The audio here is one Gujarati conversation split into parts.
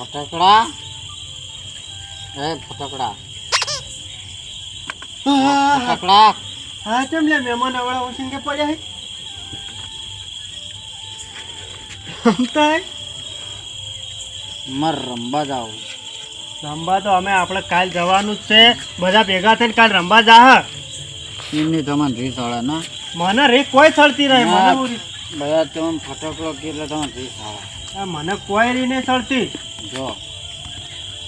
ફટાકડા? એ ફટાકડા. ફટકડા? હા કેમ લે મહેમાન આવડા ઉછીન કે પડ્યા હે? રમતા મર રમવા જાવ. રમવા તો અમે આપણે કાલ જવાનું જ છે. બધા ભેગા થઈને કાલ રમવા જા એમની તમને રીસ વાળા ના. મને રે કોઈ સળતી નહીં મને. બધા તમે ફટકડો કે એટલે તમને રીસ વાળા મને કોઈ રી નહીં સળતી. જો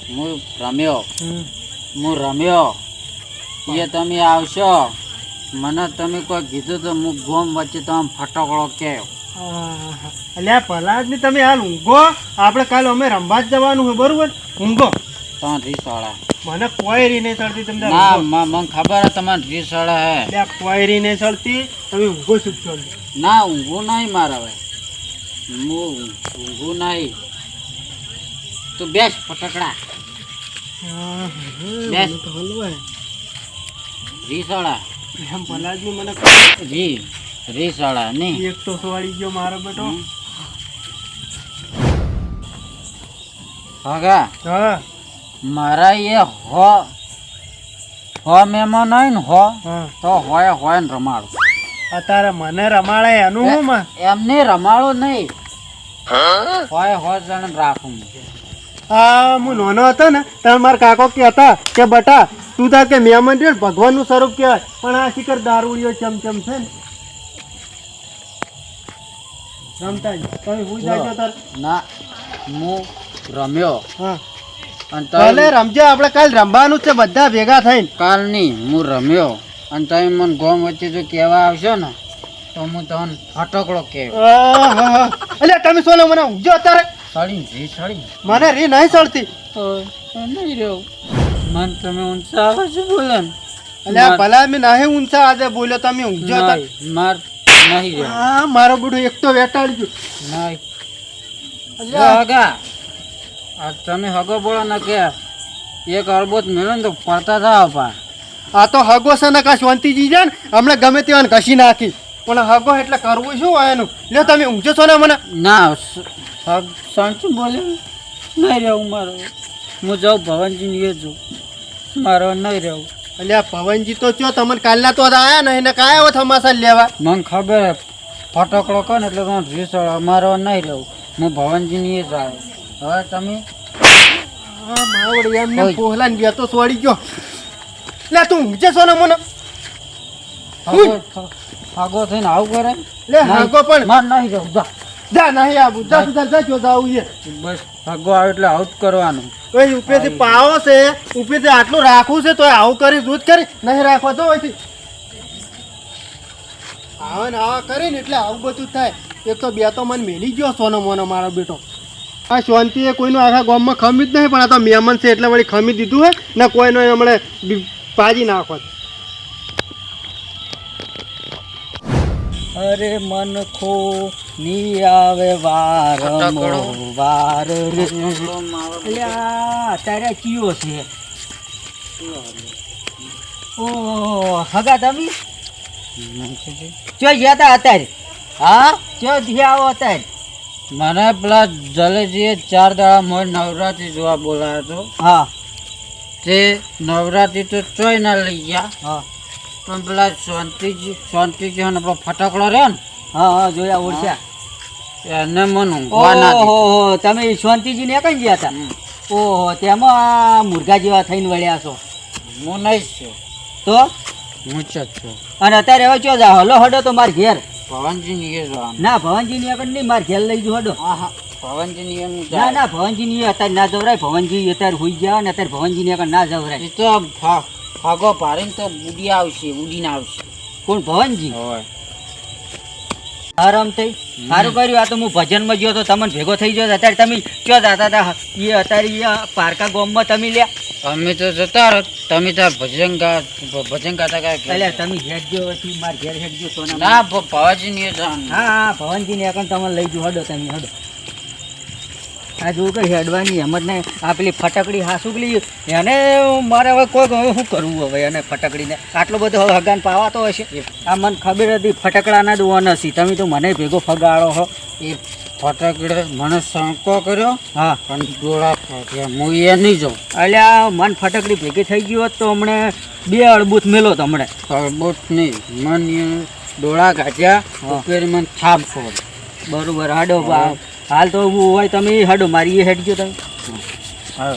હું રમ્યો. હું રમ્યો. એ તમે આવશો. મને તમે કોઈ કીધું તો હું ગોમ વચ્ચે તમે ફટાકડો કે અલ્યા પલાદની તમે હાલ ઊંઘો. આપણે કાલ અમે રમવા જ જવાનું છે બરોબર? ઊંઘો. તમે રીસ વાળા મને કોઈ રી નહીં ચડતી તમને ના મને ખબર હે તમને રીસવાળા હે. અલ્યા કોઈ રી નહીં ચડતી. તમે ઊંઘો છૂટશો ના ઊંઘું નહીં મારે હવે. હું ઊંઘું નહીં. તું બેસ ફટકડા. બેસ. રીસવાળા. એમ પલાદ મને રી રીસવાળા નહીં એક તો સોળી ગયો મારો બેટો. હગા. હા. મારા એ હો હો મેમાં હોય ને હો તો હોય હોય ને રમાડો. અત્યારે મને રમાડે એનું હું એમને રમાડો નહીં હોય હોય જણ રાખું હા હું નાનો હતો ને ત્યારે મારા કાકો કહેતા કે બટા તું તાર કે મહેમાન છે ને ભગવાનનું સ્વરૂપ કહેવાય. પણ આ શિખર દારૂડીઓ ચમચમ છે ને. રમતા જ. તમે હું જાજો તાર? ના હું રમ્યો. હા. અને રમજો આપણે કાલ રમવાનું છે બધા ભેગા થઈને. નહીં હું રમ્યો. અને તમે મને ગોમ વચ્ચે જો કહેવા આવશો ને તો હું તમને હટકડો કે એટલે તમે સોનો મને ઊંઘજો અત્યારે. સળી જી સળી મને રી નહીં સળતી તો નહીં રહ્યો. મન તમે ઊંચા આવે છે બોલે અલ્યા ભલા મેં નાહે ઊંચા આજે બોલ્યો તમે ઊંચો માર નહીં રહ્યો. હા મારો બુડો એક તો વેટાડી નહીં. જો હગા આ તમે હગો બોલો ને કે એક અરબોત મેળો ને તો પડતા થા પા આ તો હગો છે ને કાશ વંતીજી છે ને? હમણાં ગમે તેવાને ઘસી નાખી. પણ હગો એટલે કરવું શું એનું? લ્યો તમે ઊંચો છો ને મને? ના હગ સાચું બોલે? નહીં રહેવું મારો. હું જાઉં ભવનજીની એ છું મારો નહીં રહેવું. અલ્યા પવનજી તો ચો તમને કાલના તો આયા ને એને કાયા હો થમાસા લેવા? મને ખબર ફટકડો કહો ને એટલે તમે રીસળ અમારો નહીં રહેવું. હું ભવનજીની એ જ આવ્યો હવે તમે? હા માવડી એમને ઓય. બે તો સોડી ગયો. લે તું ઊંઘજે છો ને મને. હગો થઈને આવું કરે? લે હાગો પણ. માર નહીં રહું જા. જા નહીં આવું. જા જા જા જો જાવું છે. બસ ભાગો આવે એટલે આવું જ કરવાનું. ઓય ઉપેથી પાવો છે. ઉપરથી આટલું રાખવું છે તો આવું કરી દૂધ કરી નહીં રાખવા તો ઓયથી આવા ને આવા કરીને એટલે આવું બધું થાય. એક તો બે તો મને મેલી ગયો સોનો મોનો મારો બેટો. આ શાંતિ એ કોઈનું આખા ગામમાં ખમી જ નહીં પણ આ તો મહેમાન છે એટલે વળી ખમી દીધું હોય ને કોઈનો હમણે પાજી નાખો. અરે મન ખો ની આવે વાર વાર રે. અત્યારે તારે કયો છે? ઓ હગા તમે? ચો ગયા તા અત્યારે? હા? ચો ધ્યા આવો અત્યારે? મને પેલા જલેજીએ ચાર દાડા મોર નવરાત્રી જોવા બોલાયો હતો હા. તે નવરાત્રી તો ચોય ના લઈ ગયા. હા. પણ પેલા શાંતિજી શાંતિજી પેલો ફટાકડો રહ્યો ને હા હા જોયા ઓળખ્યા. એને મને ઊંઘવા ના ઓહો તમે શાંતિજી ને કઈ ગયા હતા ઓહો તેમાં મુર્ગા જેવા થઈને વળ્યા છો. હું નહીં છું. તો? હું જ છું. અને અત્યારે હવે ચો જા હલો હડો તો માર ઘેર. ભવનજી ની ના ભવનજી ની આગળ નહીં માર ઘેર લઈ જો હડો. ભવનજી ની ના ના ભવનજી ની અત્યારે ના જવરાય. ભવનજી અત્યારે હોઈ ગયા ને અત્યારે ભવનજી ની આગળ ના જવરાય. તો ફાગો પાડીને તો ઉડી આવશે ઉડીને આવશે. કોણ ભવનજી? હોય. આરામ થઈ. સારું કર્યું. આ તો હું ભજનમાં ગયો તો તમને ભેગો થઈ ગયો. અત્યારે તમે ક્યો જતા હતા? એ અત્યારે પારકા ગોમમાં તમે લ્યા. અમે તો જતા રહો તમે તાર ભજન ગા ભજન ગાતા એટલે તમે તમે હેડજો પછી માર ઘેર હેડજો સોના ના ભવાજી ની હા હા ભવનજી ને એકન તમને લઈ જો હડો તમે હડો. આ જોવું કે હેડવાની હિંમત નહીં આ પેલી ફટકડી હાસુકલી એને મારે હવે કોઈ હવે શું કરવું હવે એને ફટકડીને? આટલો બધો હવે હગાન પાવાતો હશે આ મને ખબર હતી ફટકડાના જ વન હશે તમે તો મને ભેગો ફગાડો હો. એ ફટકડે મને સંકો કર્યો હા. અને ડોળા હું એ નહીં જાઉં. અલ્યા મન ફટકડી ભેગી થઈ ગયું હોત તો હમણે બે અડબૂત મેલો તો હમણે. તળબોટ નહીં. મન ડોળા ગાજ્યા. ઉપર મને થાપ છોડ બરોબર હાડો બા- હાલ તો ઊભું હોય તમે હડો મારી એ હેડજો તમે. હા.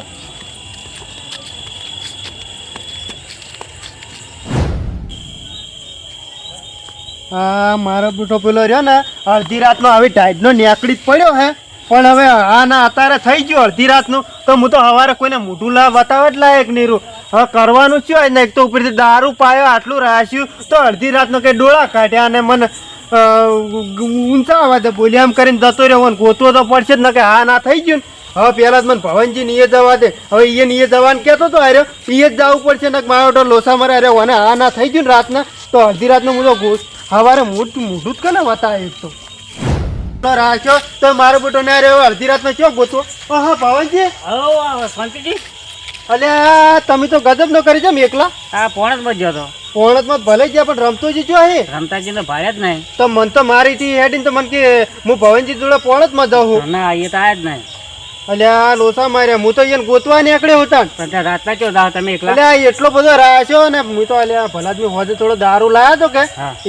હા મારો બેટો પેલો રહ્યો ને અડધી રાતનો આવી ટાઈટનો નેકડી જ પડ્યો હે. પણ હવે આ ના અત્યારે થઈ ગયું અડધી રાતનું. તો હું તો સવારે કોઈને મોઢું લા બતાવે જ લાયક નીરું હવે કરવાનું શું હોય ને એક તો ઉપરથી દારૂ પાયો આટલું રાશ્યું તો અડધી રાતનો કંઈ ડોળા કાઢ્યા અને મને ઊંચા અવાજે બોલી આમ કરીને જતો રહ્યો. ને ગોતવો તો પડશે જ ન કે હા ના થઈ ગયું હવે પહેલા જ મને ભવનજી નીએ જવા દે. હવે એ નીએ જવાનું કહેતો તો આર્યો એ જ જવું પડશે ને કે મારો તો લોસા મારે અરે અને હા ના થઈ ગયું ને રાતના, તો અડધી રાતનું હું તો ગો સવારે મોટું મોઢું જ કને બતાવે એક તો? તો રાખ્યો. તો મારો બોટો ને અરે અડધી રાતમાં ચો ગોતવો? હા ભવનજી. હા શાંતિજી. અલ્યા તમે તો ગજબ ન કરી જમ એકલા. આ પોણતમાં બજ્યો તો. પોણતમાં ભલે ગયા પણ રમતો જ જો હે? રમતાજી તો ભાડે જ નહીં. તો મન તો મારી થી હેડીને તો મન કે હું ભવનજી જોડે પોણતમાં જાઉં છું ના એ તો આયા જ નહીં. અલ્યા લોસા માર્યા. હું તો એને ગોતવા નીકળ્યો હતા પણ રાતના ચો દાવ તમે એકલા? અલ્યા એટલો બધો રાશ્યો ને હું તો અલ્યા ભલા જ મેં હોજે થોડો દારૂ લાયા તો કે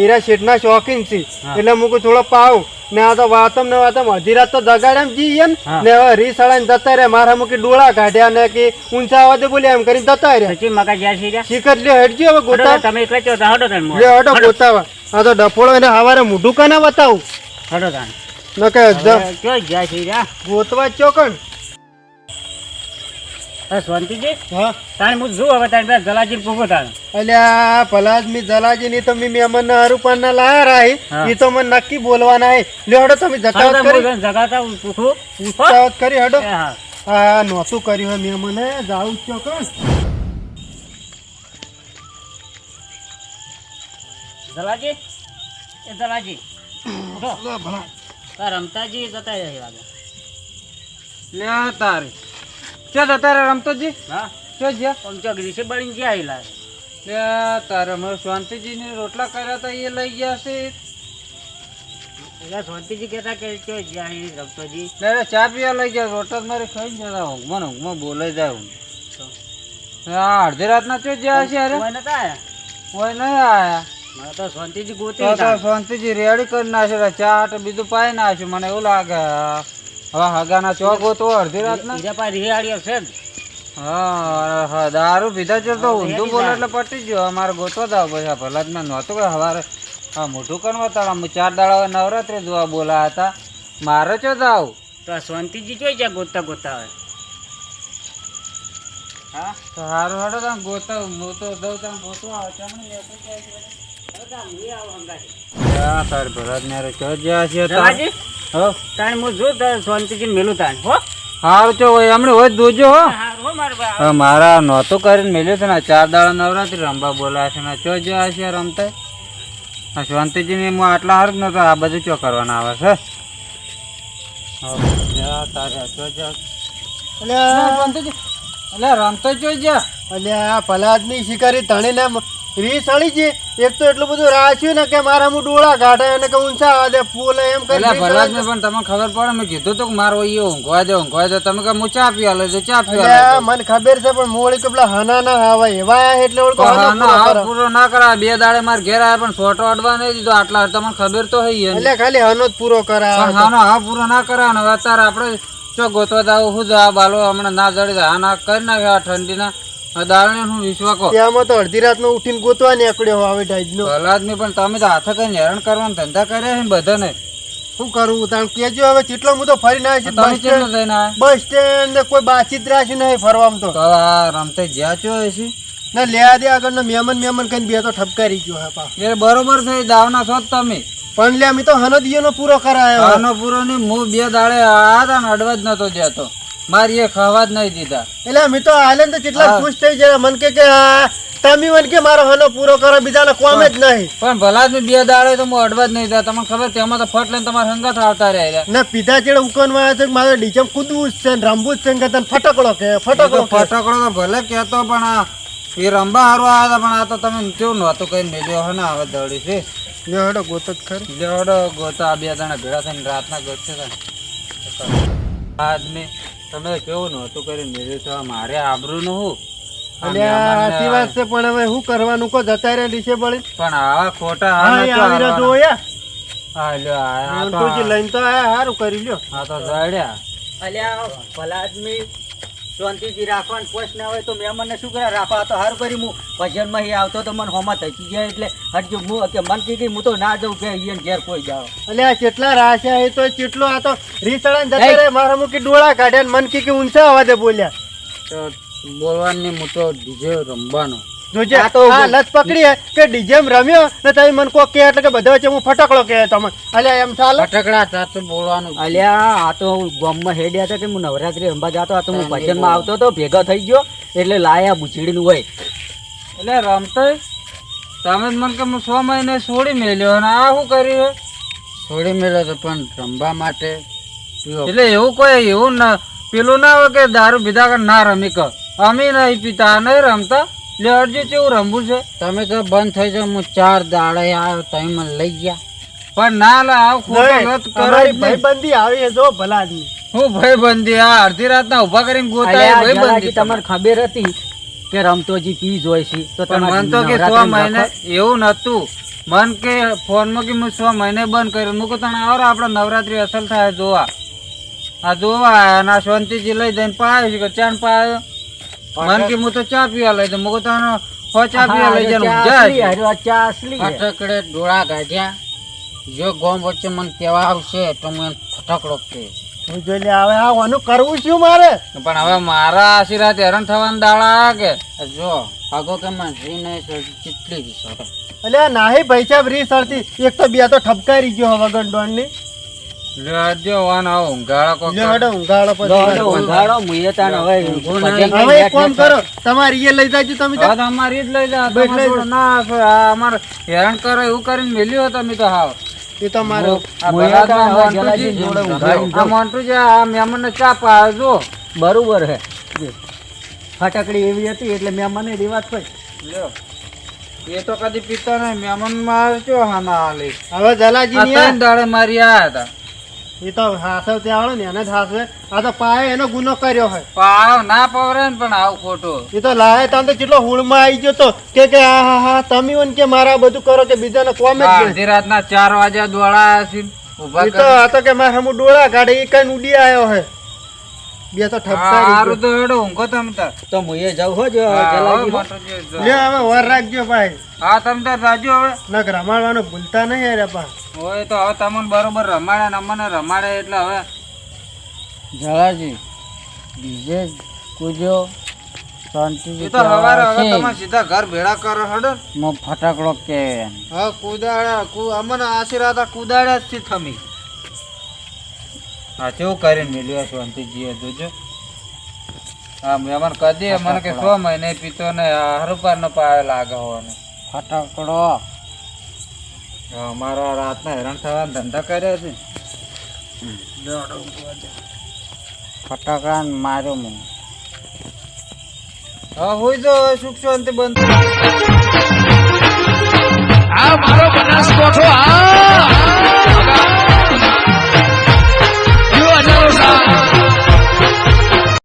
એરા શેઠના શોખીન છે. એટલે હું થોડો પાવ ને આ તો વાતમ ને વાતમ અડધી રાત તો જગાડ્યા જઈએ ને. ને હવે રીસળાને જતા રહ્યા મારા મૂકી ડોળા કાઢ્યા ને કે ઊંચા અવાજે બોલ્યા એમ કરીને જતા રહ્યા. મકા જ્યાં છે રહ્યા શીખર લે હટજો હવે ગોતા તમે એકલા ચો હડો તમે લે હડો ગોતાવા. આ તો ડફોળો એને હવારે મોઢું કાના બતાવું? હડો તાન ન કે જ- હવે જ્યાં રહ્યા ગોતવા ચોકણ હવે શાંતિજી? હા. તાણ હું જોઉં હવે તાણ પેલા જલાજી પૂગો તાણ અલ્યા ભલા મી જલાજી ની તમે મહેમાન હરુપાન ના લાયા રાહી હા. તો મને નક્કી બોલવાના હે લ્યો હડો તમે હડો કરી. હું હું પૂછું હો? હડો. હા. આ કર્યું હે મહેમાન હે જાવું જ જલાજી? એ જલાજી. ઉઠો. તાર રમતાજી જતા રહે લાગે લે તારે. ચો તારે રમતો જી હા ચો જ્યાં પંચો ગ્રીસે બળીને જ્યાં આયેલા લે તારે મારે શાંતિજીને રોટલા કર્યા હતા એ લઈ ગયા છે. એટલે શાંતિજી કહેતા કે જ્યાં રમતોજી. ચા પીવા લઈ ગયા રોટલા મારે ખાઈ જતા ઊંઘમાં ઊંઘમાં બોલાઈ જાય હા. અડધી રાતના ચો જ્યાં છે અરે? કોઈ નતા આયા? કોઈ નહીં આયા. મને તો શાંતિજી ગોતી તો શાંતિજી રેડી કરી નાખ્યો ચા બીજું પાઈ નાખ્યું. મને એવું લાગે હવે હગાના ચોક તો અડધી રાતના. બીજા પાસે રિહાળી છે જ. હા હા દારૂ પીધા છે તો ઊંધું બોલે એટલે પટી જ ગયો. અમારે ગોતવા દાવ પછી ભલા જ મેં નહોતું કે હવારે. હા મોઢું કરવા તાળા ચાર દાડા નવરાત્રી જોવા બોલા હતા. મારે ચો દાવ. તો આ શાંતિજી જોઈ જ્યાં ગોતતા ગોતા હોય. હા? તો સારું હાડો તમે ગોતા હું તો દઉં તમે ગોતવા. આવે ચાલો ને જાય તાર ભરત ને ચો જ્યાં છે. હો? તાણ હું જો તાર શાંતિજી મેલું તાણ હો? હારું ચો હોય હોય જોજો હો. મારા બા. હા મારા નહોતું કરીને મેલ્યું છે ને ચાર દાડા નવરાત્રી રમવા બોલાય છે ને ચો જ્યાં છે રમતા? આ શાંતિજીને હું આટલા હાર નતો આ બધું ચો કરવાના આવે છે? તારે ચો એટલે રમતો જો જા અલ્યા ભલા જ શિકારી તણી ધણીને રીસ અળી છે? એક તો એટલું બધું રાખ્યું ને કે મારા હું ડોળા કાઢે અને કે ઊંચા આદે ફૂલ એમ કરી એટલે ભરવાજ જ. નહીં પણ તમને ખબર પડે મેં કીધું તો કે મારો ઈ ઊંઘવા દે ઊંઘવા દે. તમે કે હું ચા પી આલો દઉં ચા પી આલો મને ખબર છે પણ મોળી કે પેલા હના ના આવે એવા એટલે ઓળખો હના હનો પૂરો હાવ પૂરો ના કરા બે દાડે મારે ઘેર આવ્યા પણ છોટો અડવા નહીં દીધો. આટલા તમને ખબર તો હઈ એટલે ખાલી હનો જ પૂરો કરા આનો હાવ પૂરો ના કરા ને અત્યારે આપણે ચો ગોતવા દાવ હું આ બાલો હમણાં ના જડી હા ના કરી નાખ્યા ઠંડીના. દાળને હું વિશ્વા કહો? ત્યાંમાં તો અડધી રાતનો ઉઠીને ગોતવા નીકળ્યો આવે ટાઈપનો ભલા પણ તમે તો હાથે કઈ હેરાન કરવાના ધંધા કર્યા છે બધાને? શું કરું? તાણ કેજો હવે કેટલો હું તો ફરી ના તમે બસ સ્ટેન્ડ બસ સ્ટેન્ડ કોઈ બાતચીત રાખ્યું નહીં ફરવામાં તો. રમતે જ્યાં ચો હશે ના લેવા દે આગળ મહેમાન મહેમાન કઈ બે તો ઠપકારી ગયો હે પા. એ બરોબર છે દાવના છો તમે. પણ લે અમે તો હનો દિયોનો પૂરો કરાયો. આનો પૂરો નહીં હું બે દાડે આ હતા ને અડવા જ નતો જતો મારી એ ખાવા જ નહીં દીધા. એટલે અમે તો હાલે ને તો કેટલા ખુશ થઈ જાય મન કે કે તમે મન કે મારો હનો પૂરો કરો બીજાને કોમે જ નહીં. પણ ભલા જ મેં બે દાડે તો હું અડવા જ નહીં દીધા. તમને ખબર તેમાં તો ફટ લઈને તમારા સંગાથ આવતા રહ્યા ના પીધા ચેડે ઉકનમાં આવ્યા છે મારે ડીચમ કૂદવું જ છે રમવું જ છે કે તને ફટકડો કે ફટકડો ફટકડો તો ભલે કહેતો પણ એ રમવા હારવા આવ્યા હતા પણ આ તો તમે કેવું નહોતું કઈ મેજો હે ને હવે દડી છે. લ્યો હેડો ગોત જ ખરી. લેવડો ગોતા આ બે જણા ભેળા થઈને રાતના ગોતશે છે આદમી તમે કેવું નહોતું કરી મેળવ્યું તો મારે આબરૂ નું હું? અલ્યા સાચી વાત છે? પણ હવે શું કરવાનું કો જતા રહ્યા ડીશે બળી પણ આવા ખોટા હા હા હા લ્યો, આ- લઈને તો આયા સારું કરી લ્યો. આ તો જડ્યા. અલ્યા ભલા આદમી શાંતિથી રાખવાનું પોસ ના હોય તો મેં મને શું કરે? રાખવા તો હાર કરી હું ભજનમાં અહીં આવતો તો મને હોમાં થકી જાય એટલે હટજો હું કે મન કી હું તો ના જઉં કે અહીંયા ઘેર કોઈ જાવ એટલે આ કેટલા રાશે એ તો કેટલો આ તો રીસળાને જતા રહે મારા મૂકી ડોળા કાઢ્યા ને મન કી ઊંચા અવાજે બોલ્યા. તો બોલવાની મોટો ડીજે રમવાનો. જોજે. આ લત પકડી કે ડીજેમ રમ્યો ને તમે મને કો કે એટલે કે બધા વચ્ચે હું ફટકડો કે તમે અલ્યા એમ ચાલે? ફટકડા સાથે બોલવાનું. અલ્યા આ તો હું ગામમાં હેડ્યા હતા કે હું નવરાત્રી રમવા જતો હતો હું ભજનમાં આવતો હતો ભેગો થઈ ગયો એટલે લાયા બુચડીનું હોય. એટલે રમતો તમે મન કે હું છ મહિને છોડી મેલ્યો અને આ શું કર્યું છોડી મેલ્યો તો પણ રમવા માટે એટલે એવું કોઈ એવું ના પેલું ના હોય કે દારૂ પીધા ના રમી કર અમે નહીં પીતા નહીં રમતા? લે અરજી કેવું રમવું છે? તમે તો બંધ થઈ જાવ હું ચાર દાડે આવ્યો તમે મને લઈ ગયા. પણ ના લે આવ ખોટો જ. ભાઈબંધી આવી છે જો ભલાની. હું ભાઈબંધી આ અડધી રાતના ઊભા કરીને ગોતાય ભાઈબંધી ભાઈ તમને ખબર હતી કે રમતોજી પી જોઈ છે તો તમે મન તો કે છ મહિને એવું નતું મન કે ફોનમાં કે હું છ મહિને બંધ કર્યું. મૂકું તને આવો આપણે નવરાત્રી અસલ થાય જોવા. આ જોવા આયા શાંતિજી લઈ જઈને પાયો છે કે ચાન પાયો? મન કે હું તો ચા પીવા લઈ તો મૂકું તને હો ચા પીવા લઈ હા, જવાનું. ચા અસલી, જાય ચા અસલી છે. ફટકડે ડોળા કાઢ્યા જો ગોમ વચ્ચે મને કેવા આવશે તો હું ફટકડો કે હું જોઈ લે હવે આ આનું કરવું શું મારે? પણ હવે મારા આશીર્વાદ હેરાન થવાના દાડા કે જો આગો કે જી નહીં સડી કેટલી વિસરે અલ્યા નાહી પૈસા ભરી રીસ એક તો બે તો ઠપકારી ગયો વગર ડોનની લેજો વાન આવો ઊંઘાડા કોક લ્યો હડો પછી ઊંઘાડો, મુઈએ તાણ હવે હવે એક કામ કરો તમારી એ લઈ જાજો તમે તો. અમારી જ લઈ જા બેટ લઈ તમારે જોડે ના હશે. હેરાન કરે એવું કરીને મેલ્યું તમે તો હાવ. એ તો મારો આ મુએ ભલાદા તો હવે મોન્ટુજી જલાજી જોડે ઊંઘાડીને આ મોન્ટુજી ચા પાવે બરોબર હે. ફટાકડી એવી હતી એટલે મેમન રિવાજ કરી લ્યો. એ તો કદી પીતા નહીં મહેમાનમાં ચો હાના હાલી. હવે જલાજી આ. દાડે મારી આયા હતા. એ તો હાસવ ત્યાં આવડે ને એને જ હાસવે આ તો પાયે એનો ગુનો કર્યો હોય. પાવ ના પવરે ને પણ આવું ખોટું. એ તો લાય તાન તો કેટલો હુળમાં આવી ગયો તો. કે કે આ હા હા તમે ઓન કે મારા બધું કરો કે બીજાને કોમે. અડધી રાતના ચાર વાગ્યા દોડાયા છે એ તો આ તો કે મારે હમું ડોળા કાઢે એ કઈ ઉડી આવ્યો હે બે તો ઠપકારી તો હેડો ઊંઘો તમે તાર તો મુએ જાઉં હો જો જલાજી હો. મોન્ટુજી જો. લે હવે વર રાખજો ભાઈ. હા તમે તાર જાજો હવે. નક રમાડવાનું ભૂલતા નહીં પા તો હવે તમને બરોબર રમાડે ને અમને રમાડે એટલે હવે. જલાજી બીજે કુજો શાંતિ તો સવારે હવે તમે સીધા ઘર ભેળા કરો હડો. મો ફટાકડો કે. હા કુદાડા કુ અમને આશીર્વાદ આ કુદાડ્યા જ થી થમી હા કેવું કરીને મેલ્યો શાંતિજી જોજો. હા મહેમાન કદી મને કે છ મહિને પીતો ને હરુપાર નો પાયો લાગે હોવાનો ફટાકડો. અમારા રાતના હેરાન થવાના ધંધા કર્યા છે. ફટાકડા માર્યો હું હા હોય તો સુખ શાંતિ બંધ આ મારો બનાસકોઠો આ.